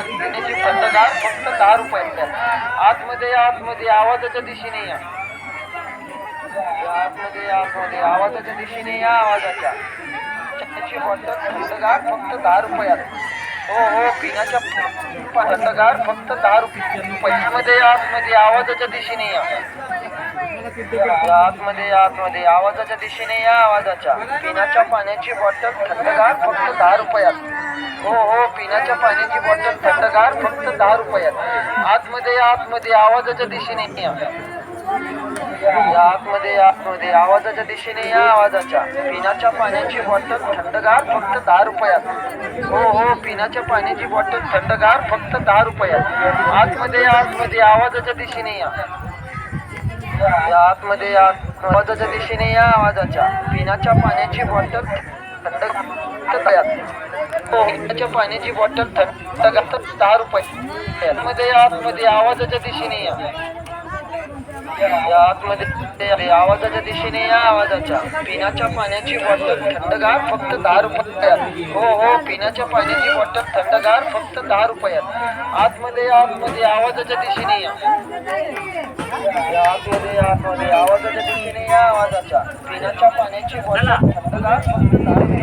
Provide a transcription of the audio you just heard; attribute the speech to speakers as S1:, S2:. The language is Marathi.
S1: पिण्याची थंडगार फक्त दहा रुपये आतमध्ये या, आतमध्ये आवाजाच्या दिशेने या. आतमध्ये या, आतमध्ये आवाजाच्या दिशेने या आवाजाच्या. त्याची बॉटल थंडगार फक्त दहा रुपयात हो हो पिण्याच्या प- थंडगार फक्त दहा रुपये. पैशामध्ये या, आतमध्ये आवाजाच्या दिशेने या. आतमध्ये आतमध्ये आवाजाच्या दिशेने या आवाजाच्या. पिण्याच्या पाण्याची बॉटल थंडगार फक्त दहा रुपयात हो हो पिण्याच्या पाण्याची बॉटल थंडगार फक्त दहा रुपयात. आतमध्ये आतमध्ये आवाजाच्या दिशेने या. आतमध्ये आतमध्ये आवाजाच्या दिशेने या आवाजाच्या. पिण्याच्या पाण्याची बॉटल थंडगार फक्त दहा रुपयात. हो हो पिण्याच्या पाण्याची बॉटल थंडगार फक्त दहा रुपयात. आतमध्ये या, आतमध्ये आवाजाच्या दिशेने या. आतमध्ये आवाजाच्या दिशेने या आवाजाच्या. पिण्याच्या पाण्याची बॉटल थंड रुपयात हो पिण्याच्या पाण्याची बॉटल थंड दहा रुपये. मध्ये आतमध्ये आवाजाच्या दिशेने या. आतमध्ये आवाजाच्या दिशेने या आवाजाच्या. पिण्याच्या पाण्याची बॉटल थंडगार फक्त दहा रुपयात हो हो पिण्याच्या पाण्याची बॉटल थंडगार फक्त दहा रुपयात आतमध्ये आतमध्ये आवाजाच्या दिशेने या. आतमध्ये आतमध्ये आवाजाच्या दिशेने या आवाजाच्या. पिण्याच्या पाण्याची बॉटल थंडगार फक्त दहा रुपयात